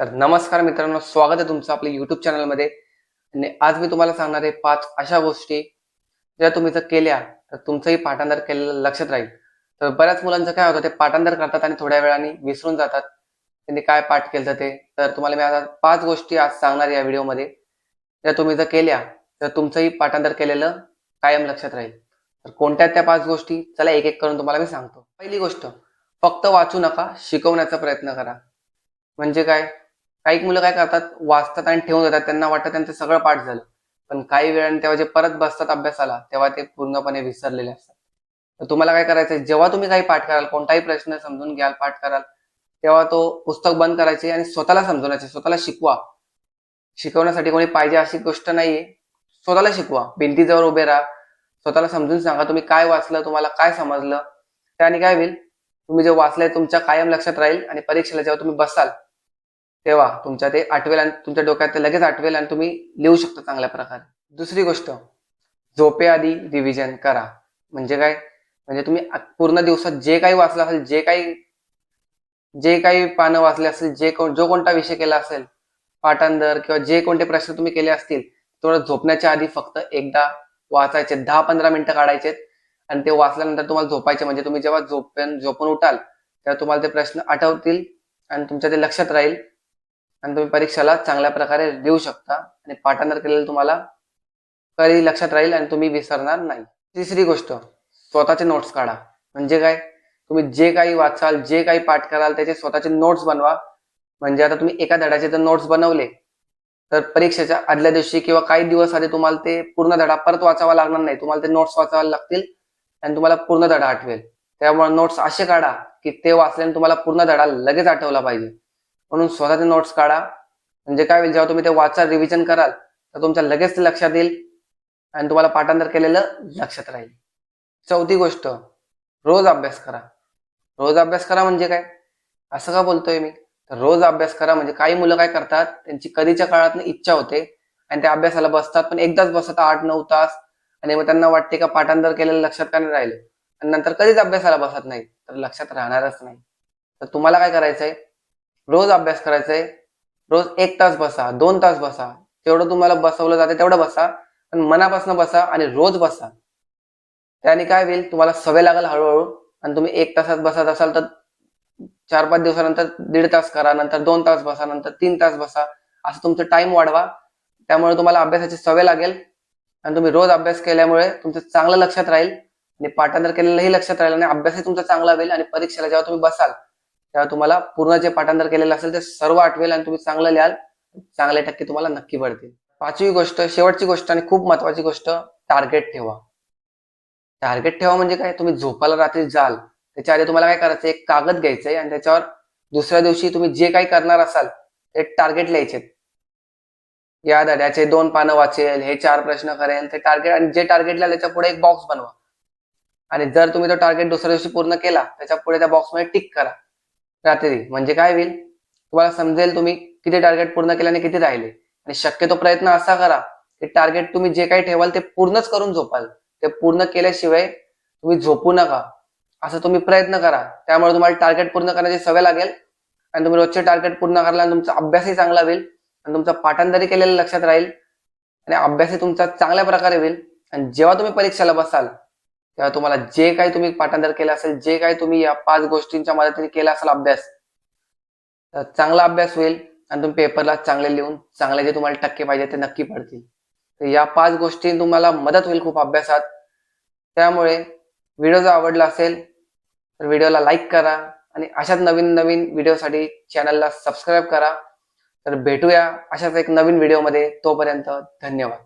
तर नमस्कार मित्रांनो स्वागत आहे तुमचं आपल्या युट्यूब चॅनलमध्ये आणि आज मी तुम्हाला सांगणार आहे पाच अशा गोष्टी ज्या तुम्ही जर केल्या तर तुमचंही पाठांतर केलेलं लक्षात राहील. तर बऱ्याच मुलांचं काय होतं ते पाठांतर करतात आणि थोड्या वेळाने विसरून जातात. त्यांनी काय पाठ केलं ते? तर तुम्हाला मी आता पाच गोष्टी आज सांगणार या व्हिडिओमध्ये ज्या तुम्ही जर केल्या तर तुमचंही पाठांतर केलेलं कायम लक्षात राहील. तर कोणत्या त्या पाच गोष्टी? चला एक एक करून तुम्हाला मी सांगतो. पहिली गोष्ट फक्त वाचू नका शिकवण्याचा प्रयत्न करा. म्हणजे काय? काही मुलं काय करतात वाचतात आणि ठेवून जातात त्यांना वाटतं त्यांचं सगळं पाठ झालं. पण काही वेळाने तेव्हा जे परत बसतात अभ्यासाला तेव्हा ते पूर्णपणे विसरलेले असतात. तर तुम्हाला काय करायचं जेव्हा तुम्ही काही पाठ कराल कोणताही प्रश्न समजून घ्याल पाठ कराल तेव्हा तो पुस्तक बंद करायचे आणि स्वतःला समजवण्याचे स्वतःला शिकवा. शिकवण्यासाठी कोणी पाहिजे अशी गोष्ट नाहीये. स्वतःला शिकवा. भिंतीजवळ उभे राहा. स्वतःला समजून सांगा तुम्ही काय वाचलं तुम्हाला काय समजलं. त्याने काय होईल? तुम्ही जे वाचलंय तुमच्या कायम लक्षात राहील आणि परीक्षेला जेव्हा तुम्ही बसाल तेव्हा तुमच्या ते आठवेल आणि तुमच्या डोक्यात ते लगेच आठवेल आणि तुम्ही लिहू शकता चांगल्या प्रकारे. दुसरी गोष्ट झोपेआधी रिव्हिजन करा. म्हणजे काय? म्हणजे तुम्ही पूर्ण दिवसात जे काही वाचलं असेल जे काही जे काही पानं वाचले असेल जे कोण जो कोणता विषय केला असेल पाठांतर किंवा जे कोणते प्रश्न तुम्ही केले असतील थोडं झोपण्याच्या आधी फक्त एकदा वाचायचे दहा पंधरा मिनिटं काढायचे आणि ते वाचल्यानंतर तुम्हाला झोपायचे. म्हणजे तुम्ही जेव्हा झोपेन झोपून उठाल तेव्हा तुम्हाला ते प्रश्न आठवतील आणि तुमच्या ते लक्षात राहील. आणि तुम्ही परीक्षेला चांगल्या प्रकारे देऊ शकता. आणि पाठांतर केलेलं तुम्हाला कधी लक्षात राहील आणि तुम्ही विसरणार नाही. तिसरी गोष्ट स्वतःचे नोट्स काढा. म्हणजे काय? तुम्ही जे काही वाचाल जे काही पाठ कराल त्याचे स्वतःचे नोट्स बनवा. म्हणजे आता तुम्ही एका धड्याचे जर नोट्स बनवले तर परीक्षेच्या आदल्या दिवशी किंवा काही दिवस आधी तुम्हाला ते पूर्ण धडा परत वाचावा लागणार नाही. तुम्हाला ते नोट्स वाचावे लागतील आणि तुम्हाला पूर्ण धडा आठवेल. त्यामुळे नोट्स असे काढा की ते वाचल्याने तुम्हाला पूर्ण धडा लगेच आठवला पाहिजे. म्हणून स्वतःचे नोट्स काढा. म्हणजे काय होईल जेव्हा तुम्ही ते वाचा रिव्हिजन कराल तर तुमच्या लगेच ते लक्षात येईल आणि तुम्हाला पाठांतर केलेलं लक्षात राहील. चौथी गोष्ट रोज अभ्यास करा. रोज अभ्यास करा म्हणजे काय? असं का बोलतोय मी? तर रोज अभ्यास करा म्हणजे काही मुलं काय करतात त्यांची कधीच्या काळात इच्छा होते आणि त्या अभ्यासाला बसतात पण एकदाच बसतात आठ नऊ तास आणि मग त्यांना वाटते का पाठांतर केलेलं लक्षात का नाही राहिलं? आणि नंतर कधीच अभ्यासाला बसत नाही तर लक्षात राहणारच नाही. तर तुम्हाला काय करायचंय? रोज अभ्यास करायचंय. रोज एक तास बसा दोन तास बसा. जेवढं तुम्हाला बसवलं जाते तेवढं बसा पण मनापासून बसा आणि रोज बसा. त्याने काय होईल? तुम्हाला सवय लागेल हळूहळू आणि तुम्ही एक तासात बसत असाल तर चार पाच दिवसानंतर दीड तास करा नंतर दोन तास बसा नंतर तीन तास बसा. असं तुमचं टाइम वाढवा. त्यामुळे तुम्हाला अभ्यासाची सवय लागेल आणि तुम्ही रोज अभ्यास केल्यामुळे तुमचं चांगलं लक्षात राहील. आणि पाठांतर केलेलंही लक्षात राहील आणि अभ्यासही तुमचा चांगला होईल आणि परीक्षेला जेव्हा तुम्ही बसाल तेव्हा तुम्हाला पूर्ण जे पाठांतर केलेलं असेल ते सर्व आठवेल आणि तुम्ही चांगलं लिहाल चांगले टक्के तुम्हाला नक्की पडतील पाचवी गोष्ट शेवटची गोष्ट आणि खूप महत्वाची गोष्ट टार्गेट ठेवा. टार्गेट ठेवा म्हणजे काय? तुम्ही झोपायला रात्री जाल त्याच्या आधी तुम्हाला काय करायचं एक कागद घ्यायचंय आणि त्याच्यावर दुसऱ्या दिवशी तुम्ही जे काही करणार असाल ते टार्गेट लिहायचे. या धड्याचे दोन पानं वाचेल हे चार प्रश्न करेल ते टार्गेट आणि जे टार्गेटला त्याच्या पुढे एक बॉक्स बनवा. आणि जर तुम्ही तो टार्गेट दुसऱ्या दिवशी पूर्ण केला त्याच्या पुढे त्या बॉक्समध्ये टिक करा. रात्री. म्हणजे काय होईल? तुम्हाला समजेल तुम्ही किती टार्गेट पूर्ण केले आणि किती राहिले. आणि शक्यतो प्रयत्न असा करा की टार्गेट तुम्ही जे काही ठेवाल ते पूर्णच करून झोपाल. ते पूर्ण केल्याशिवाय तुम्ही झोपू नका. असं तुम्ही प्रयत्न करा. त्यामुळे तुम्हाला टार्गेट पूर्ण करण्याची सवय लागेल. आणि तुम्ही रोजचे टार्गेट पूर्ण कराल आणि तुमचा अभ्यासही चांगला होईल. आणि तुमचा पाठांतरी केलेलं लक्षात राहील. आणि अभ्यासही तुमचा चांगल्या प्रकारे होईल. आणि जेव्हा तुम्ही परीक्षेला बसाल तेव्हा तुम्हाला जे काही तुम्ही पाठांतर केलं असेल जे काही तुम्ही या पाच गोष्टींच्या मदतीने केला असेल अभ्यास तर चांगला अभ्यास होईल आणि तुम्ही पेपरला चांगले लिहून चांगले जे तुम्हाला टक्के पाहिजे ते नक्की पडतील. तर या पाच गोष्टी तुम्हाला मदत होईल खूप अभ्यासात. त्यामुळे व्हिडिओ जर आवडला असेल तर व्हिडिओला लाईक करा आणि अशाच नवीन नवीन व्हिडिओसाठी चॅनलला सबस्क्राईब करा. तर भेटूया अशाच एक नवीन व्हिडिओमध्ये तोपर्यंत धन्यवाद.